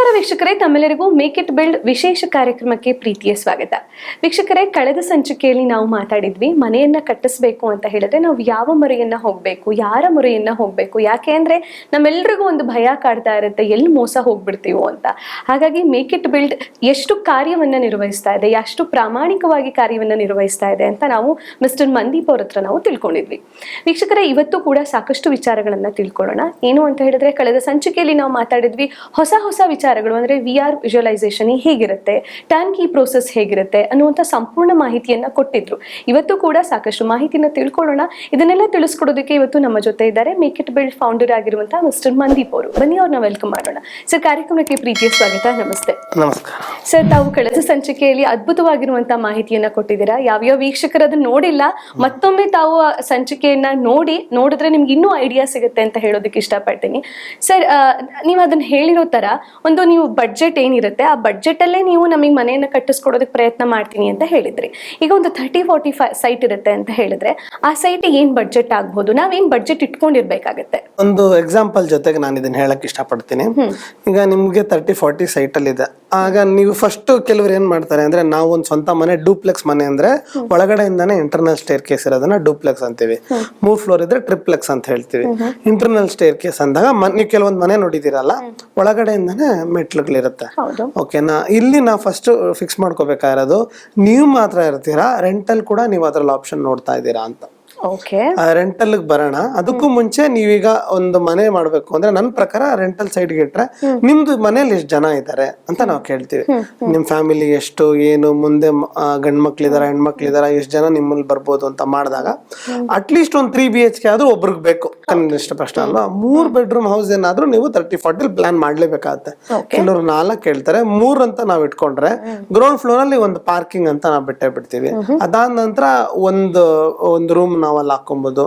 ನಮಸ್ಕಾರ ವೀಕ್ಷಕರೇ, ತಮ್ಮೆಲ್ಲರಿಗೂ ಮೇಕ್ ಇಟ್ ಬಿಲ್ಡ್ ವಿಶೇಷ ಕಾರ್ಯಕ್ರಮಕ್ಕೆ ಪ್ರೀತಿಯ ಸ್ವಾಗತ. ವೀಕ್ಷಕರೇ, ಕಳೆದ ಸಂಚಿಕೆಯಲ್ಲಿ ನಾವು ಮಾತಾಡಿದ್ವಿ, ಮನೆಯನ್ನ ಕಟ್ಟಿಸ್ಬೇಕು ಅಂತ ಹೇಳಿದ್ರೆ ನಾವು ಯಾವ ಮೊರೆಯನ್ನ ಹೋಗ್ಬೇಕು, ಯಾರ ಮೊರೆಯನ್ನ ಹೋಗ್ಬೇಕು, ಯಾಕೆ ಅಂದ್ರೆ ನಮ್ಮೆಲ್ರಿಗೂ ಒಂದು ಭಯ ಕಾಡ್ತಾ ಇರುತ್ತೆ, ಎಲ್ಲಿ ಮೋಸ ಹೋಗ್ಬಿಡ್ತೀವೋ ಅಂತ. ಹಾಗಾಗಿ ಮೇಕ್ ಇಟ್ ಬಿಲ್ಡ್ ಎಷ್ಟು ಕಾರ್ಯವನ್ನ ನಿರ್ವಹಿಸ್ತಾ ಇದೆ, ಎಷ್ಟು ಪ್ರಾಮಾಣಿಕವಾಗಿ ಕಾರ್ಯವನ್ನ ನಿರ್ವಹಿಸ್ತಾ ಇದೆ ಅಂತ ನಾವು ಮಿಸ್ಟರ್ ಮಂದೀಪ್ ಅವ್ರ ಹತ್ರ ನಾವು ತಿಳ್ಕೊಂಡಿದ್ವಿ. ವೀಕ್ಷಕರೇ, ಇವತ್ತು ಕೂಡ ಸಾಕಷ್ಟು ವಿಚಾರಗಳನ್ನ ತಿಳ್ಕೊಳ್ಳೋಣ. ಏನು ಅಂತ ಹೇಳಿದ್ರೆ, ಕಳೆದ ಸಂಚಿಕೆಯಲ್ಲಿ ನಾವು ಮಾತಾಡಿದ್ವಿ, ಹೊಸ ಹೊಸ ವಿಚಾರಗಳು ಅಂದ್ರೆ ವಿ ಆರ್ ವಿಜುವಲೈಸೇಷನ್ ಹೇಗಿರುತ್ತೆ? ಟರ್ನ್ ಕೀ ಪ್ರೋಸೆಸ್ ಹೇಗಿರುತ್ತೆ ಅನ್ನುವಂಥ ಸಂಪೂರ್ಣ ಮಾಹಿತಿಯನ್ನ ಕೊಟ್ಟಿದ್ರು. ಇವತ್ತು ಕೂಡ ಸಾಕಷ್ಟು ಮಾಹಿತಿನ ತಿಳ್ಕೊಳ್ಳೋಣ. ಇದನ್ನೆಲ್ಲ ತಿಳಿಸ್ಕೊಡೋದಕ್ಕೆ ಇವತ್ತು ನಮ್ಮ ಜೊತೆ ಇದ್ದಾರೆ ಮೇಕ್ ಇಟ್ ಬಿಲ್ಡ್ ಫೌಂಡರ್ ಆಗಿರುವಂತಹ ಮಿಸ್ಟರ್ ಮಂದೀಪ್ ಅವರು. ಬನ್ನಿ ಅವ್ರನ್ನ ವೆಲ್ಕಮ್ ಮಾಡೋಣ. ಸರ್ ಕಾರ್ಯಕ್ರಮಕ್ಕೆ ಪ್ರೀತಿಯ ಸ್ವಾಗತ ನಮಸ್ತೆ. ನಮಸ್ಕಾರ. ಸರ್ ತಾವು ಕಳೆದ ಸಂಚಿಕೆಯಲ್ಲಿ ಅದ್ಭುತವಾಗಿರುವಂತಹ ಮಾಹಿತಿಯನ್ನ ಕೊಟ್ಟಿದ್ದೀರಾ? ಯಾವ್ಯಾವ ವೀಕ್ಷಕರು ಅದನ್ನ ನೋಡಿಲ್ಲ? ಮತ್ತೊಮ್ಮೆ ತಾವು ಸಂಚಿಕೆಯನ್ನ ನೋಡಿ ನೋಡಿದ್ರೆ ನಿಮ್ಗೆ ಇನ್ನೂ ಐಡಿಯಾ ಸಿಗುತ್ತೆ ಅಂತ ಹೇಳೋದಕ್ಕೆ ಇಷ್ಟಪಡ್ತೀನಿ. ಸರ್ ನೀವು ಅದನ್ನ ಹೇಳಿರೋ ತರ ಒಂದು ನೀವು ಬಡ್ಜೆಟ್ ಏನಿರುತ್ತೆ ಆ ಬಡ್ಜೆಟಲ್ಲೇ ನೀವು ನಮಗೆ ಮನೆಯನ್ನು ಕಟ್ಟಿಸ್ಕೊಡೋದಕ್ಕೆ ಪ್ರಯತ್ನ ಮಾಡ್ತೀನಿ ಅಂತ ಹೇಳಿದ್ರಿ. ಈಗ ಒಂದು ಥರ್ಟಿ ಫೋರ್ಟಿ ಫೈವ್ ಸೈಟ್ ಇರುತ್ತೆ ಅಂತ ಹೇಳಿದ್ರೆ ಆ ಸೈಟ್ ಏನು ಬಡ್ಜೆಟ್ ಆಗ್ಬೋದು? ನಾವೇನು ಬಡ್ಜೆಟ್ ಇಟ್ಕೊಂಡಿರ್ಬೇಕಾಗತ್ತೆ? ಒಂದು ಎಕ್ಸಾಂಪಲ್ ಜೊತೆಗೆ ನಾನು ಇದನ್ನ ಹೇಳಕ್ ಇಷ್ಟಪಡ್ತೀನಿ. ಈಗ ನಿಮಗೆ ತರ್ಟಿ ಫೋರ್ಟಿ ಸೈಟ್ ಅಲ್ಲಿ ಇದೆ ಆಗ ನೀವು ಫಸ್ಟ್ ಕೆಲವರು ಏನ್ ಮಾಡ್ತಾರೆ ಅಂದ್ರೆ ನಾವು ಒಂದು ಸ್ವಂತ ಮನೆ ಡೂಪ್ಲೆಕ್ಸ್ ಮನೆ ಅಂದ್ರೆ ಒಳಗಡೆಯಿಂದಾನೆ ಇಂಟರ್ನಲ್ ಸ್ಟೇರ್ ಕೇಸ್ ಇರೋದನ್ನ ಡೂಪ್ಲೆಕ್ಸ್ ಅಂತೀವಿ. ಮೂರ್ ಫ್ಲೋರ್ ಇದ್ರೆ ಟ್ರಿಪ್ಲೆಕ್ಸ್ ಅಂತ ಹೇಳ್ತೀವಿ. ಇಂಟರ್ನಲ್ ಸ್ಟೇರ್ ಕೇಸ್ ಅಂದಾಗ ನೀವು ಕೆಲವೊಂದು ಮನೆ ನೋಡಿದಿರಲ್ಲ ಒಳಗಡೆಯಿಂದಾನೆ ಮೆಟ್ಲುಗಳಿರುತ್ತೆ. ಓಕೆನಾ ಇಲ್ಲಿ ನಾವು ಫಸ್ಟ್ ಫಿಕ್ಸ್ ಮಾಡ್ಕೋಬೇಕಾಗಿರೋದು ನೀವು ಮಾತ್ರ ಇರ್ತೀರಾ ರೆಂಟಲ್ ಕೂಡ ನೀವು ಅದ್ರಲ್ಲಿ ಆಪ್ಷನ್ ನೋಡ್ತಾ ಇದ್ದೀರಾ ಅಂತ. ಓಕೆ. ರೆಂಟಲ್ ಬರೋಣ. ಅದಕ್ಕೂ ಮುಂಚೆ ನೀವೀಗ ಒಂದು ಮನೆ ಮಾಡ್ಬೇಕು ಅಂದ್ರೆ ನನ್ನ ಪ್ರಕಾರ ರೆಂಟಲ್ ಸೈಡ್ ಇಟ್ರೆ ನಿಮ್ದು ಮನೇಲಿ ಎಷ್ಟು ಜನ ಇದ್ದಾರೆ ಅಂತ ನಾವು ಕೇಳ್ತೀವಿ. ನಿಮ್ ಫ್ಯಾಮಿಲಿ ಎಷ್ಟು ಏನು ಮುಂದೆ ಗಂಡ್ ಮಕ್ಳಿದಾರ ಹೆಣ್ಮಕ್ಳಿದಾರ ಎಷ್ಟು ಜನ ನಿಮ್ಮಲ್ಲಿ ಬರ್ಬೋದು ಅಂತ ಮಾಡಿದಾಗ ಅಟ್ಲೀಸ್ಟ್ ಒಂದು ತ್ರೀ ಬಿ ಎಚ್ ಕೆ ಆದ್ರೂ ಒಬ್ರಿಗೆ ಬೇಕು. ಇಷ್ಟ ಪ್ರಶ್ನೆ ಅಲ್ವಾ? ಮೂರ್ ಬೆಡ್ರೂಮ್ ಹೌಸ್ ಏನಾದ್ರೂ ನೀವು ತರ್ಟಿ ಫಾರ್ಟಿ ಪ್ಲಾನ್ ಮಾಡ್ಲೇಬೇಕಾಗುತ್ತೆ. ಕೆಲವರು ನಾಲ್ಕು ಹೇಳ್ತಾರೆ. ಮೂರ್ ಅಂತ ನಾವ್ ಇಟ್ಕೊಂಡ್ರೆ ಗ್ರೌಂಡ್ ಫ್ಲೋರ್ ಅಲ್ಲಿ ಒಂದು ಪಾರ್ಕಿಂಗ್ ಅಂತ ನಾವು ಬಿಟ್ಟೆ ಬಿಡ್ತೀವಿ. ಅದಾದ ನಂತರ ಒಂದು ಒಂದು ರೂಮ್ ನಾವು ಅಲ್ಲಿ ಹಾಕೊಬಹುದು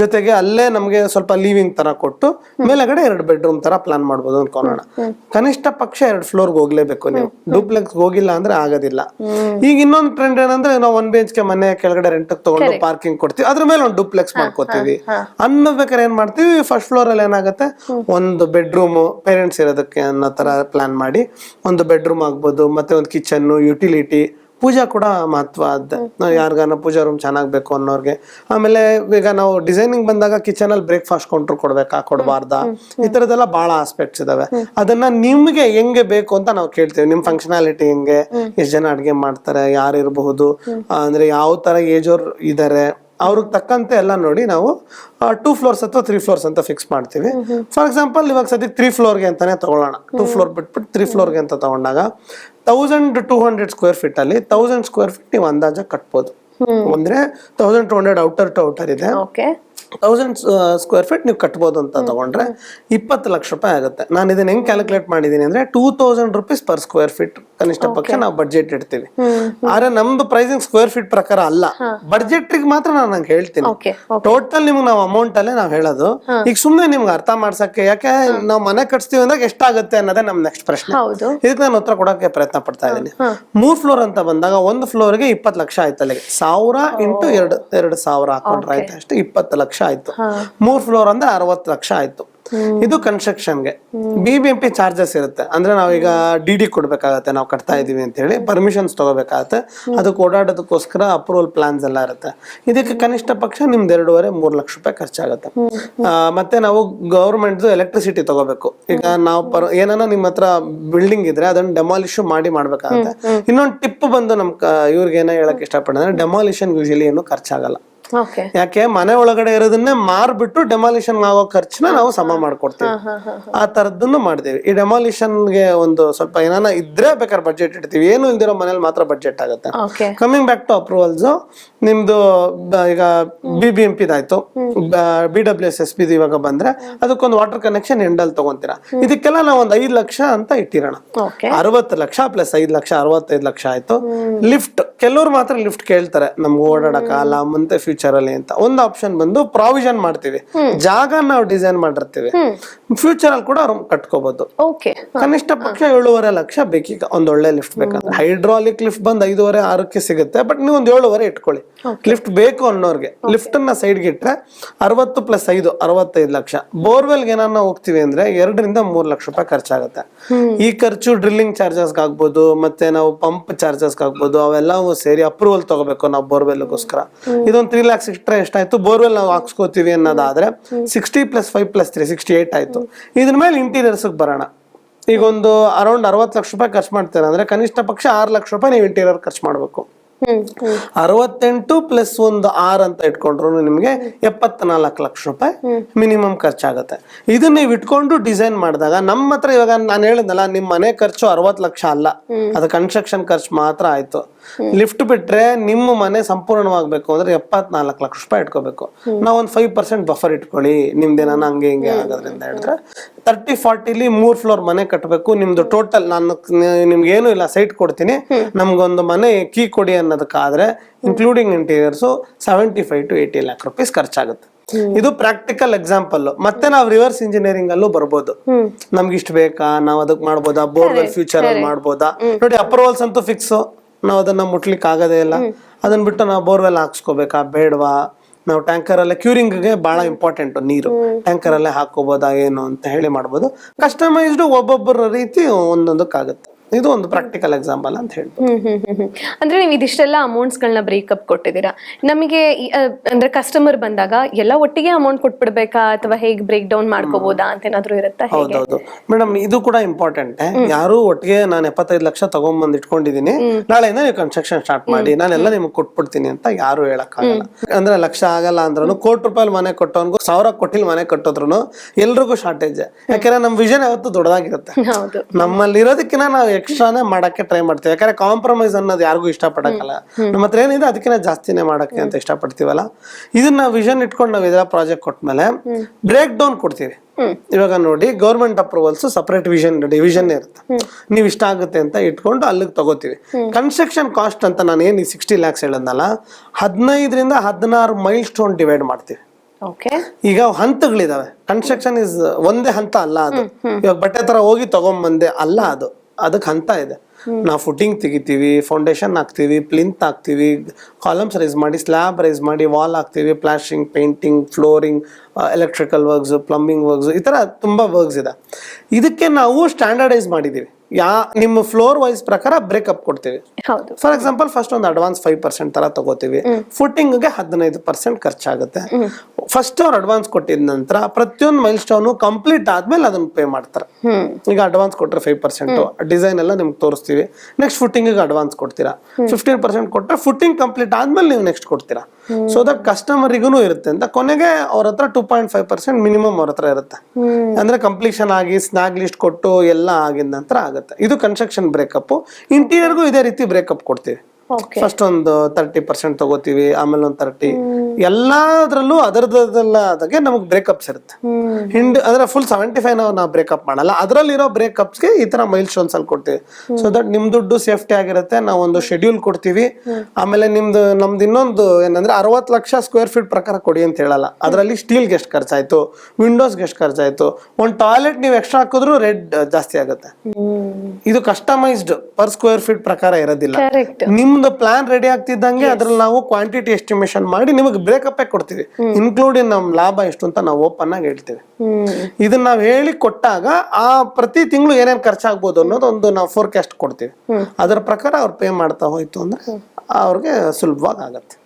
ಜೊತೆಗೆ ಅಲ್ಲೇ ನಮಗೆ ಸ್ವಲ್ಪ ಲೀವಿಂಗ್ ತರ ಕೊಟ್ಟು ಮೇಲಗಡೆ ಎರಡು ಬೆಡ್ರೂಮ್ ತರ ಪ್ಲಾನ್ ಮಾಡ್ಬೋದು ಅನ್ಕೊಳ್ಳೋಣ ಕನಿಷ್ಠ ಪಕ್ಷ ಎರಡು ಫ್ಲೋರ್ಗೆ ಹೋಗ್ಲೇಬೇಕು ನೀವು. ಡೂಪ್ಲೆಕ್ಸ್ ಹೋಗಿಲ್ಲ ಅಂದ್ರೆ ಆಗೋದಿಲ್ಲ. ಈಗ ಇನ್ನೊಂದು ಟ್ರೆಂಡ್ ಏನಂದ್ರೆ ನಾವು ಒನ್ ಬಿ ಎಚ್ ಕೆ ಮನೆ ಕೆಳಗಡೆ ರೆಂಟ್ ತಗೊಂಡು ಪಾರ್ಕಿಂಗ್ ಕೊಡ್ತೀವಿ. ಅದ್ರ ಮೇಲೆ ಒಂದು ಡೂಪ್ಲೆಕ್ಸ್ ಮಾಡ್ಕೋತೀವಿ. ಅನ್ನಬೇಕಾದ್ರೆ ಏನ್ ಮಾಡ್ತೀವಿ? ಫಸ್ಟ್ ಫ್ಲೋರ್ ಅಲ್ಲಿ ಏನಾಗುತ್ತೆ? ಒಂದು ಬೆಡ್ರೂಮ್ ಪೇರೆಂಟ್ಸ್ ಇರೋದಕ್ಕೆ ಅನ್ನೋ ತರ ಪ್ಲಾನ್ ಮಾಡಿ. ಒಂದು ಬೆಡ್ರೂಮ್ ಆಗ್ಬೋದು ಮತ್ತೆ ಒಂದು ಕಿಚನ್ ಯುಟಿಲಿಟಿ ಪೂಜಾ ಕೂಡ ಮಹತ್ವ ನಾವು ಯಾರಿಗಾನ ಪೂಜಾ ರೂಮ್ ಚೆನ್ನಾಗ್ ಬೇಕು ಅನ್ನೋರ್ಗೆ. ಆಮೇಲೆ ಈಗ ನಾವು ಡಿಸೈನಿಂಗ್ ಬಂದಾಗ ಕಿಚನ್ ಅಲ್ಲಿ ಬ್ರೇಕ್ಫಾಸ್ಟ್ ಕೌಂಟರ್ ಕೊಡ್ಬೇಕಾ ಕೊಡಬಾರ್ದ? ಈ ತರದೆಲ್ಲ ಬಹಳ ಆಸ್ಪೆಕ್ಟ್ಸ್ ಇದಾವೆ. ಅದನ್ನ ನಿಮ್ಗೆ ಹೆಂಗೆ ಬೇಕು ಅಂತ ನಾವು ಕೇಳ್ತೀವಿ. ನಿಮ್ ಫಂಕ್ಷನಾಲಿಟಿ ಹೆಂಗೆ? ಎಷ್ಟ್ ಜನ ಅಡ್ಗೆ ಮಾಡ್ತಾರೆ? ಯಾರು ಇರಬಹುದು? ಅಂದ್ರೆ ಯಾವ ತರ ಏಜ್ ಅವ್ರು ಇದಾರೆ? ಅವ್ರಿಗೆ ತಕ್ಕಂತೆ ಎಲ್ಲ ನೋಡಿ ನಾವು ಟೂ ಫ್ಲೋರ್ಸ್ ಅಥವಾ ತ್ರೀ ಫ್ಲೋರ್ಸ್ ಅಂತ ಫಿಕ್ಸ್ ಮಾಡ್ತೀವಿ. ಫಾರ್ ಎಕ್ಸಾಂಪಲ್ ಇವಾಗ ಸದ್ಯಕ್ಕೆ ತ್ರೀ ಫ್ಲೋರ್ಗೆ ಅಂತಾನೆ ತಗೊಳ್ಳೋಣ. ಟೂ ಫ್ಲೋರ್ ಬಿಟ್ಬಿಟ್ಟು ತ್ರೀ ಫ್ಲೋರ್ಗೆ ಅಂತ ತಗೊಂಡಾಗ thousand two hundred square feet ಅಲ್ಲಿ ತೌಸಂಡ್ ಸ್ಕ್ವೇರ್ ಫೀಟ್ ನೀವು ಅಂದಾಜ ಕಟ್ಬೋದು. ಅಂದ್ರೆ thousand two hundred outer to outer ಇದೆ. ಓಕೆ ತೌಸಂಡ್ ಸ್ಕ್ವೇರ್ ಫೀಟ್ ನೀವು ಕಟ್ಬೋದು ಅಂತ ತಗೊಂಡ್ರೆ ಇಪ್ಪತ್ತು ಲಕ್ಷ ರೂಪಾಯಿ ಆಗುತ್ತೆ. ನಾನು ಇದನ್ನ ಹೆಂಗ್ ಕ್ಯಾಲ್ಕುಲೇಟ್ ಮಾಡಿದೀನಿ ಅಂದ್ರೆ two thousand rupees per square feet ಕನಿಷ್ಠ ಪಕ್ಷ ನಾವು ಬಡ್ಜೆಟ್ ಇಡ್ತೀವಿ. ಆದ್ರೆ ನಮ್ದು ಪ್ರೈಸಿಂಗ್ ಸ್ಕ್ವೇರ್ ಫೀಟ್ ಪ್ರಕಾರ ಅಲ್ಲ. ಬಡ್ಜೆಟ್ ಮಾತ್ರ ನಾನು ನಂಗೆ ಹೇಳ್ತೀನಿ. ಟೋಟಲ್ ನಿಮ್ಗೆ ನಾವು ಅಮೌಂಟ್ ಅಲ್ಲೇ ನಾವು ಹೇಳೋದು. ಈಗ ಸುಮ್ನೆ ನಿಮ್ಗೆ ಅರ್ಥ ಮಾಡ್ಸಕ್ಕೆ ಯಾಕೆ ನಾವು ಮನೆ ಕಟ್ಸ್ತೀವಿ ಅಂದಾಗ ಎಷ್ಟಾಗುತ್ತೆ ಅನ್ನೋದೇ ನಮ್ ನೆಕ್ಸ್ಟ್ ಪ್ರಶ್ನೆ. ಇದಕ್ಕೆ ನಾನು ಉತ್ತರ ಕೊಡೋಕೆ ಪ್ರಯತ್ನ ಪಡ್ತಾ ಇದ್ದೀನಿ. ಮೂರ್ ಫ್ಲೋರ್ ಅಂತ ಬಂದಾಗ ಒಂದು ಫ್ಲೋರ್ಗೆ ಇಪ್ಪತ್ತು ಲಕ್ಷ ಆಯ್ತು ಅಲ್ಲಿಗೆ. ಸಾವಿರ ಇಂಟು ಎರಡು ಎರಡು ಸಾವಿರ ಹಾಕೊಂಡ್ರೆ ಆಯ್ತು ಅಷ್ಟೇ ಇಪ್ಪತ್ತು ಲಕ್ಷ. ಆಯ್ತು. ಮೂರ್ ಫ್ಲೋರ್ ಅಂದ್ರೆ ಅರವತ್ತು ಲಕ್ಷ ಆಯ್ತು. ಇದು ಕನ್ಸ್ಟ್ರಕ್ಷನ್ಗೆ B B M P charges ಇರುತ್ತೆ. ಅಂದ್ರೆ ನಾವೀಗ ಡಿ ಡಿ ಕೊಡ್ಬೇಕಾಗತ್ತೆ ನಾವು ಕಟ್ತಾ ಇದೀವಿ ಅಂತ ಹೇಳಿ ಪರ್ಮಿಷನ್ಸ್ ತಗೋಬೇಕಾಗತ್ತೆ ಅದಕ್ಕೆ ಓಡಾಡೋದಕ್ಕೋಸ್ಕರ ಅಪ್ರೂವಲ್ ಪ್ಲಾನ್ಸ್ ಎಲ್ಲ ಇರುತ್ತೆ. ಇದಕ್ಕೆ ಕನಿಷ್ಠ ಪಕ್ಷ ನಿಮ್ದು ಎರಡೂವರೆ ಮೂರ್ ಲಕ್ಷ ರೂಪಾಯಿ ಖರ್ಚಾಗುತ್ತೆ. ಮತ್ತೆ ನಾವು ಗೌರ್ಮೆಂಟ್ ಎಲೆಕ್ಟ್ರಿಸಿಟಿ ತಗೋಬೇಕು. ಈಗ ನಾವು ಪರ್ ಏನಾನ ನಿಮ್ಮ ಹತ್ರ ಬಿಲ್ಡಿಂಗ್ ಇದ್ರೆ ಅದನ್ನ ಡೆಮಾಲಿಶ್ ಮಾಡಿ ಮಾಡ್ಬೇಕಾಗತ್ತೆ. ಇನ್ನೊಂದು ಟಿಪ್ ಬಂದು ನಮ್ ಇವ್ರಿಗೆ ಏನೋ ಹೇಳಕ್ ಇಷ್ಟಪಡ್ತಾರೆ ಡೆಮಾಲಿಷನ್ ಯೂಶಲಿ ಏನು ಖರ್ಚಾಗಲ್ಲ. ಯಾಕೆ ಮನೆ ಒಳಗಡೆ ಇರೋದನ್ನೇ ಮಾರ್ಬಿಟ್ಟು ಡೆಮಾಲಿಷನ್ ಆಗೋ ಖರ್ಚನ್ನ ನಾವು ಸಮ ಮಾಡ್ಕೊಡ್ತೀವಿ. ಆ ತರದನ್ನು ಮಾಡ್ತೀವಿ. ಈ ಡೆಮಾಲಿಷನ್ಗೆ ಗೆ ಒಂದು ಸ್ವಲ್ಪ ಏನಾನ ಇದ್ರೆ ಬೇಕಾದ್ರೆ ಬಜೆಟ್ ಇಡ್ತೀವಿ. ಏನು ಇಲ್ದಿರೋ ಮನೇಲಿ ಮಾತ್ರ ಬಜೆಟ್ ಆಗುತ್ತೆ. ಕಮಿಂಗ್ ಬ್ಯಾಕ್ ಟು ಅಪ್ರೂವಲ್ಸ್ ನಿಮ್ದು ಈಗ ಬಿ ಬಿ ಎಂ ಪಿದಾಯ್ತು ಆಯ್ತು B W S S P ಇವಾಗ ಬಂದ್ರೆ ಅದಕ್ಕೊಂದು ವಾಟರ್ ಕನೆಕ್ಷನ್ ಎಂಡಲ್ ತಗೊಂತೀರಾ. ಇದಕ್ಕೆಲ್ಲ ನಾವು ಒಂದು ಐದು ಲಕ್ಷ ಅಂತ ಇಟ್ಟಿರೋಣ. ಅರವತ್ತು ಲಕ್ಷ ಪ್ಲಸ್ ಐದು ಲಕ್ಷ ಅರವತ್ತೈದು ಲಕ್ಷ ಆಯ್ತು. ಲಿಫ್ಟ್ ಕೆಲವ್ರು ಮಾತ್ರ ಲಿಫ್ಟ್ ಕೇಳ್ತಾರೆ. ನಮ್ಗೆ ಓಡಾಡಕ್ಕಾಗಲ್ಲ ಮುಂದೆ ಫ್ಯೂಚರ್ ಫ್ಯೂಚರ್ ಅಲ್ಲಿ ಅಂತ. ಒಂದು ಆಪ್ಷನ್ ಬಂದು ಪ್ರಾವಿಷನ್ ಮಾಡ್ತೀವಿ. ಜಾಗ ನಾವು ಡಿಸೈನ್ ಮಾಡಿರ್ತೀವಿ. ಫ್ಯೂಚರ್ ಅಲ್ಲಿ ಕೂಡ ರೂಮ್ ಕಟ್ಕೋಬಹುದು ಕನಿಷ್ಠ ಪಕ್ಷ ಏಳುವರೆ ಲಕ್ಷ ಬೇಕೀಗ ಒಂದ್ ಒಳ್ಳೆ ಲಿಫ್ಟ್ ಬೇಕಂದ್ರೆ ಹೈಡ್ರಾಲಿಕ್ ಲಿಫ್ಟ್ ಬಂದ್ ಐದೂವರೆ ಆರಕ್ಕೆ ಸಿಗುತ್ತೆ ಬಟ್ ನೀವು ಒಂದ್ ಏಳುವರೆ ಇಟ್ಕೊಳ್ಳಿ. ಲಿಫ್ಟ್ ಬೇಕು ಅನ್ನೋರ್ಗೆ. ಲಿಫ್ಟ್ ಅನ್ನ ಸೈಡ್ಗೆ ಇಟ್ರೆ ಅರವತ್ತು ಪ್ಲಸ್ ಐದು ಅರವತ್ತೈದು ಲಕ್ಷ. ಬೋರ್ವೆಲ್ಗೆ ಏನಾನ ಹೋಗ್ತೀವಿ ಅಂದ್ರೆ ಎರಡರಿಂದ ಮೂರ್ ಲಕ್ಷ ರೂಪಾಯಿ ಖರ್ಚಾಗುತ್ತೆ. ಈ ಖರ್ಚು ಡ್ರಿಲ್ಲಿಂಗ್ ಚಾರ್ಜಸ್ ಆಗ್ಬೋದು ಮತ್ತೆ ನಾವು ಪಂಪ್ ಚಾರ್ಜಸ್ ಆಗ್ಬೋದು ಅವೆಲ್ಲವೂ ಸೇರಿ ಅಪ್ರೂವಲ್ ತಗೋಬೇಕು ನಾವು ಬೋರ್ವೆಲ್ಗೋಸ್ಕರ ಇದೊಂದು ತ್ರೀ ಲ್ಯಾಕ್ಸ್ ಎಕ್ಸ್ಟ್ರಾ ಎಷ್ಟಾಯ್ತು ಬೋರ್ವೆಲ್ ನಾವು ಹಾಕ್ಸ್ಕೋತೀವಿ ಅನ್ನೋದಾದ್ರೆ sixty plus five plus three sixty eight ಆಯ್ತು. ಇದ್ರ ಮೇಲೆ ಇಂಟೀರಿಯರ್ಸ್ ಬರೋಣ. ಈಗ ಒಂದು ಅರೌಂಡ್ ಅರವತ್ತು ಲಕ್ಷ ರೂಪಾಯಿ ಖರ್ಚು ಮಾಡ್ತೇನೆ ಅಂದ್ರೆ ಕನಿಷ್ಠ ಪಕ್ಷ ಆರು ಲಕ್ಷ ರೂಪಾಯಿ ನೀವು ಇಂಟೀರಿಯರ್ ಖರ್ಚು ಮಾಡಬೇಕು. ಅರವತ್ತೆಂಟು ಪ್ಲಸ್ ಒಂದು ಆರ್ ಅಂತ ಇಟ್ಕೊಂಡ್ರು ನಿಮಗೆ ಎಪ್ಪತ್ನಾಲ್ಕು ಲಕ್ಷ ರೂಪಾಯಿ ಮಿನಿಮಮ್ ಖರ್ಚಾಗುತ್ತೆ. ಇದನ್ನ ನೀವು ಇಟ್ಕೊಂಡು ಡಿಸೈನ್ ಮಾಡಿದಾಗ ನಮ್ಮ ಹತ್ರ ಇವಾಗ ನಾನು ಹೇಳಿದ್ನಲ್ಲ ನಿಮ್ಮ ಮನೆ ಖರ್ಚು ಅರವತ್ತು ಲಕ್ಷ ಅಲ್ಲ. ಅದು ಕನ್ಸ್ಟ್ರಕ್ಷನ್ ಖರ್ಚು ಮಾತ್ರ ಆಯ್ತು. ಲಿಫ್ಟ್ ಬಿಟ್ರೆ ನಿಮ್ಮ ಮನೆ ಸಂಪೂರ್ಣವಾಗಬೇಕು. ಅಂದ್ರೆ ಎಪ್ಪತ್ನಾಲ್ಕು ಲಕ್ಷ ರೂಪಾಯಿ ಇಟ್ಕೋಬೇಕು. ನಾವು ಒಂದು ಫೈವ್ ಪರ್ಸೆಂಟ್ ಬಫರ್ ಇಟ್ಕೊಳ್ಳಿ. ನಿಮ್ದೇನ ಹಂಗೆ ಹಿಂಗೆ ಆಗೋದ್ರಿಂದ ಹೇಳಿದ್ರೆ. ತರ್ಟಿ ಫಾರ್ಟಿಲಿ ಮೂರ್ ಫ್ಲೋರ್ ಮನೆ ಕಟ್ಟಬೇಕು ನಿಮ್ದು ಟೋಟಲ್ ನಾನು ನಿಮ್ಗೆ ಏನು ಇಲ್ಲ ಸೈಟ್ ಕೊಡ್ತೀನಿ. ನಮ್ಗೊಂದು ಮನೆ ಕೀ ಕೊಡಿ ಅನ್ನೋದಕ್ಕಾದ್ರೆ including interiors seventy five to eighty lakh rupees ಖರ್ಚಾಗುತ್ತೆ ಇದು ಪ್ರಾಕ್ಟಿಕಲ್ ಎಕ್ಸಾಂಪಲ್ ಮತ್ತೆ ನಾವು ರಿವರ್ಸ್ ಇಂಜಿನಿಯರಿಂಗ್ ಅಲ್ಲೂ ಬರ್ಬೋದು. ನಮ್ಗೆ ಇಷ್ಟ ಬೇಕಾ? ನಾವ್ ಅದಕ್ಕೆ ಮಾಡ್ಬೋದಾ? ಬೋರ್ವೆಲ್ ಫ್ಯೂಚರ್ ಅಲ್ಲಿ ಮಾಡ್ಬೋದಾ? ನೋಡಿ ಅಪ್ರೂವಲ್ಸ್ ಅಂತೂ ಫಿಕ್ಸ್ ನಾವ್ ಅದನ್ನ ಮುಟ್ಲಿಕ್ಕೆ ಆಗೋದೇ ಇಲ್ಲ ಅದನ್ನ ಬಿಟ್ಟು ನಾವು ಬೋರ್ವೆಲ್ ಹಾಕ್ಸ್ಕೋಬೇಕಾ? ಬೇಡವಾ? ನಾವು ಟ್ಯಾಂಕರ್ ಅಲ್ಲೇ ಕ್ಯೂರಿಂಗ್ಗೆ ಬಹಳ ಇಂಪಾರ್ಟೆಂಟ್ ನೀರು. ಟ್ಯಾಂಕರ್ ಅಲ್ಲೇ ಹಾಕೋಬೋದಾ ಏನು ಅಂತ ಹೇಳಿ ಮಾಡ್ಬೋದು. ಕಸ್ಟಮೈಸ್ಡ್ ಒಬ್ಬೊಬ್ಬರ ರೀತಿ ಒಂದೊಂದಕ್ಕಾಗುತ್ತೆ. ಇದು ಒಂದು ಪ್ರಾಕ್ಟಿಕಲ್ ಎಕ್ಸಾಂಪಲ್ ಅಂತ ಹೇಳ್ಬೋದು. ಅಂದ್ರೆ ನೀವು ಇದಿಷ್ಟೆಲ್ಲ ಅಮೌಂಟ್ಸ್ ಗಳನ್ನ ಬ್ರೇಕಪ್ ಕೊಟ್ಟಿದ್ದೀರಾ. ನಮಗೆ ಅಂದ್ರೆ ಕಸ್ಟಮರ್ ಬಂದಾಗ ಎಲ್ಲ ಒಟ್ಟಿಗೆ ಅಮೌಂಟ್ ಕೊಟ್ಬಿಡ್ಬೇಕಾ? ಅಥವಾ ಹೇಗೆ ಬ್ರೇಕ್ ಡೌನ್ ಮಾಡ್ಕೋಬಹುದಾ ಅಂತ ಏನಾದ್ರು ಇರುತ್ತಾ ಹೌದೌದು. ಮೇಡಮ್ ಇದು ಕೂಡ ಇಂಪಾರ್ಟೆಂಟ್ ಯಾರು ಒಟ್ಟಿಗೆ ನಾನು ಎಪ್ಪತ್ತೈದು ಲಕ್ಷ ತಗೊಂಬಂದು ಇಟ್ಕೊಂಡಿದ್ದೀನಿ ನಾಳೆಯಿಂದ ನೀವು ಕನ್ಸ್ಟ್ರಕ್ಷನ್ ಸ್ಟಾರ್ಟ್ ಮಾಡಿ ನಾನೆಲ್ಲ ನಿಮ್ಗೆ ಕೊಟ್ಬಿಡ್ತೀನಿ ಅಂತ ಯಾರು ಹೇಳಕ್ಕಾಗಲ್ಲ. ಅಂದ್ರೆ ಲಕ್ಷ ಆಗಲ್ಲ ಅಂದ್ರೂ ಕೋಟಿ ರೂಪಾಯಿ ಮನೆ ಕೊಟ್ಟವನ್ಗೂ ಸಾವಿರ ಕೊಟ್ಟಿಲ್ ಮನೆ ಕಟ್ಟೋದ್ರು ಎಲ್ರಿಗೂ ಶಾರ್ಟೇಜ್ ಯಾಕಂದ್ರೆ ನಮ್ ವಿಷನ್ ಯಾವತ್ತು ದೊಡ್ಡದಾಗಿರುತ್ತೆ. ನಮ್ಮಲ್ಲಿ ಇರೋದಕ್ಕಿಂತ ನಾವು ಎಕ್ಸ್ಟ್ರಾನೇ ಮಾಡಕ್ಕೆ ಟ್ರೈ ಮಾಡ್ತೀವಿ. ಯಾಕಂದ್ರೆ ಕಾಂಪ್ರಮೈಸ್ ಅನ್ನೋದು ಯಾರಿಗೂ ಇಷ್ಟಪಡಕ್ಕಲ್ಲ. ನಮ್ಮ ಹತ್ರ ಏನಿದೆ ಅದಕ್ಕಿಂತ ಜಾಸ್ತಿನೇ ಮಾಡಕ್ಕೆ ಅಂತ ಇಷ್ಟಪಡ್ತೀವಲ್ಲ? ಇದನ್ನ ವಿಷನ್ ಇಟ್ಕೊಂಡು ನಾವು ಇದೆಲ್ಲ ಪ್ರಾಜೆಕ್ಟ್ ಕೊಟ್ಮೇಲೆ ಬ್ರೇಕ್ ಡೌನ್ ಕೊಡ್ತೀವಿ. ಇವಾಗ ನೋಡಿ government approvals separate vision division ಇರುತ್ತೆ. ನೀವು ಇಷ್ಟ ಆಗುತ್ತೆ ಅಂತ ಇಟ್ಕೊಂಡು ಅಲ್ಲಿಗೆ ತಗೋತೀವಿ. ಕನ್ಸ್ಟ್ರಕ್ಷನ್ ಕಾಸ್ಟ್ ಅಂತ ನಾನು ಏನು ಸಿಕ್ಸ್ಟಿ ಲ್ಯಾಕ್ಸ್ ಹೇಳಿದ್ನಲ್ಲ ಹದಿನೈದರಿಂದ ಹದಿನಾರು ಮೈಲ್ ಸ್ಟೋನ್ ಡಿವೈಡ್ ಮಾಡ್ತೀವಿ ಈಗ ಹಂತಗಳಿದಾವೆ. ಕನ್ಸ್ಟ್ರಕ್ಷನ್ ಇಸ್ ಒಂದೇ ಹಂತ ಅಲ್ಲ ಅದು. ಇವಾಗ ಬಟ್ಟೆ ತರ ಹೋಗಿ ತಗೊಂಬಂದೆ ಅಲ್ಲ ಅದು. ಅದಕ್ಕೆ ಹಂತ ಇದೆ. ನಾವು ಫುಟಿಂಗ್ ತೆಗಿತೀವಿ ಫೌಂಡೇಶನ್ ಹಾಕ್ತೀವಿ ಪ್ಲಿಂತ್ ಹಾಕ್ತೀವಿ ಕಾಲಮ್ಸ್ ರೈಸ್ ಮಾಡಿ ಸ್ಲ್ಯಾಬ್ ರೈಸ್ ಮಾಡಿ ವಾಲ್ ಹಾಕ್ತೀವಿ plastering painting flooring electrical works plumbing works ಈ ಥರ ತುಂಬ ವರ್ಕ್ಸ್ ಇದೆ. ಇದಕ್ಕೆ ನಾವು ಸ್ಟ್ಯಾಂಡರ್ಡೈಸ್ ಮಾಡಿದೀವಿ ಯಾ ನಿಮ್ಮ ಫ್ಲೋರ್ ವೈಸ್ ಪ್ರಕಾರ ಬ್ರೇಕಪ್ ಕೊಡ್ತೀವಿ. ಹೌದು. ಫಾರ್ ಎಕ್ಸಾಂಪಲ್ ಫಸ್ಟ್ ಒಂದು ಅಡ್ವಾನ್ಸ್ ಫೈವ್ ಪರ್ಸೆಂಟ್ ತರ ತಗೋತೀವಿ. ಫುಟ್ಟಿಂಗ್ಗೆ ಹದಿನೈದು ಪರ್ಸೆಂಟ್ ಖರ್ಚಾಗುತ್ತೆ. ಫಸ್ಟ್ ಅವ್ರು ಅಡ್ವಾನ್ಸ್ ಕೊಟ್ಟಿದ ನಂತರ ಪ್ರತಿಯೊಂದು ಮೈಲ್ ಸ್ಟೋನ್ ಕಂಪ್ಲೀಟ್ ಆದ್ಮೇಲೆ ಅದನ್ನ ಪೇ ಮಾಡ್ತಾರೆ. ಈಗ ಅಡ್ವಾನ್ಸ್ ಕೊಟ್ರೆ ಫೈವ್ ಪರ್ಸೆಂಟ್ ಡಿಸೈನ್ ಎಲ್ಲ ನಿಮ್ಗೆ ತೋರಿಸ್ತೀವಿ. ನೆಕ್ಸ್ಟ್ ಫುಟಿಂಗ್ ಅಡ್ವಾನ್ಸ್ ಕೊಡ್ತೀರಾ. ಫಿಫ್ಟೀನ್ ಪರ್ಸೆಂಟ್ ಕೊಟ್ರೆ ಫುಟಿಂಗ್ ಕಂಪ್ಲೀಟ್ ಆದ್ಮೇಲೆ ನೀವು ನೆಕ್ಸ್ಟ್ ಕೊಡ್ತೀರಾ. ಸೊ ದಟ್ ಕಸ್ಟಮರಿಗೂ ಇರುತ್ತೆ. ಅಂತ ಕೊನೆಗೆ ಅವ್ರ ಹತ್ರ two point five percent minimum ಅವ್ರ ಹತ್ರ ಇರುತ್ತೆ. ಅಂದ್ರೆ ಕಂಪ್ಲೀಷನ್ ಆಗಿ ಸ್ನಾಗ್ ಲಿಸ್ಟ್ ಕೊಟ್ಟು ಎಲ್ಲ ಆಗಿದ ನಂತರ ಆಗುತ್ತೆ. ಇದು ಕನ್ಸ್ಟ್ರಕ್ಷನ್ ಬ್ರೇಕಪ್ ಇಂಟೀರಿಯರ್ಗೂ ಇದೇ ರೀತಿ ಬ್ರೇಕಪ್ ಕೊಡ್ತೀವಿ. ಫಸ್ಟ್ ಒಂದು ತರ್ಟಿ ಪರ್ಸೆಂಟ್ ತಗೋತೀವಿ ಆಮೇಲೆ ಒಂದ್ ತರ್ಟಿ ಎಲ್ಲಾದ್ರಲ್ಲೂ ಅದರದಲ್ಲ ಅದಕ್ಕೆ ನಮಗೆ ಬ್ರೇಕಪ್ಸ್ ಇರುತ್ತೆ. ಹಿಂಡ್ ಅಂದ್ರೆ ಫುಲ್ ಸೆವೆಂಟಿ ಫೈವ್ ನಾವು ಬ್ರೇಕಪ್ ಮಾಡಲ್ಲ. ಅದರಲ್ಲಿರೋ ಬ್ರೇಕಪ್ಸ್ಗೆ ಈ ತರ ಮೈಲ್ ಸ್ಟೋನ್ಸ್ ಅಲ್ಲಿ ಕೊಡ್ತೀವಿ. ಸೊ ದಟ್ ನಿಮ್ ದುಡ್ಡು ಸೇಫ್ಟಿ ಆಗಿರುತ್ತೆ ನಾವು ಒಂದು ಶೆಡ್ಯೂಲ್ ಕೊಡ್ತೀವಿ. ಆಮೇಲೆ ನಿಮ್ದು ನಮ್ದು ಇನ್ನೊಂದು ಏನಂದ್ರೆ ಅರವತ್ತು ಲಕ್ಷ ಸ್ಕ್ವೇರ್ ಫೀಟ್ ಪ್ರಕಾರ ಕೊಡಿ ಅಂತ ಹೇಳಲ್ಲ. ಅದರಲ್ಲಿ ಸ್ಟೀಲ್ಗೆ ಎಷ್ಟು ಖರ್ಚಾಯ್ತು ವಿಂಡೋಸ್ ಗೆಸ್ಟ್ ಖರ್ಚಾಯ್ತು. ಒಂದು ಟಾಯ್ಲೆಟ್ ನೀವು ಎಕ್ಸ್ಟ್ರಾ ಹಾಕಿದ್ರು ರೆಡ್ ಜಾಸ್ತಿ ಆಗುತ್ತೆ. ಇದು ಕಸ್ಟಮೈಸ್ಡ್ ಪರ್ ಸ್ಕ್ವೇರ್ ಫೀಟ್ ಪ್ರಕಾರ ಇರೋದಿಲ್ಲ. ನಿಮ್ದು ಪ್ಲಾನ್ ರೆಡಿ ಆಗ್ತಿದ್ದಂಗೆ ಅದ್ರಲ್ಲಿ ನಾವು ಕ್ವಾಂಟಿಟಿ ಎಸ್ಟಿಮೇಷನ್ ಮಾಡಿ ನಿಮಗೆ ಬ್ರೇಕಪ್ ಕೊಡ್ತೀವಿ. ಇನ್ಕ್ಲೂಡಿಂಗ್ ನಮ್ ಲಾಭ ಎಷ್ಟು ಅಂತ ನಾವು ಓಪನ್ ಆಗಿ ಹೇಳ್ತೀವಿ. ಹ್ಮ್. ಇದನ್ನ ನಾವು ಹೇಳಿ ಕೊಟ್ಟಾಗ ಆ ಪ್ರತಿ ತಿಂಗಳು ಏನೇನ್ ಖರ್ಚಾಗ್ಬೋದು ಅನ್ನೋದು ಒಂದು ನಾವು ಫೋರ್ಕಾಸ್ಟ್ ಕೊಡ್ತೀವಿ. ಅದರ ಪ್ರಕಾರ ಅವ್ರು ಪೇ ಮಾಡ್ತಾ ಹೋಯ್ತು ಅಂದ್ರೆ ಅವ್ರಿಗೆ ಸುಲಭವಾಗಿ ಆಗತ್ತೆ.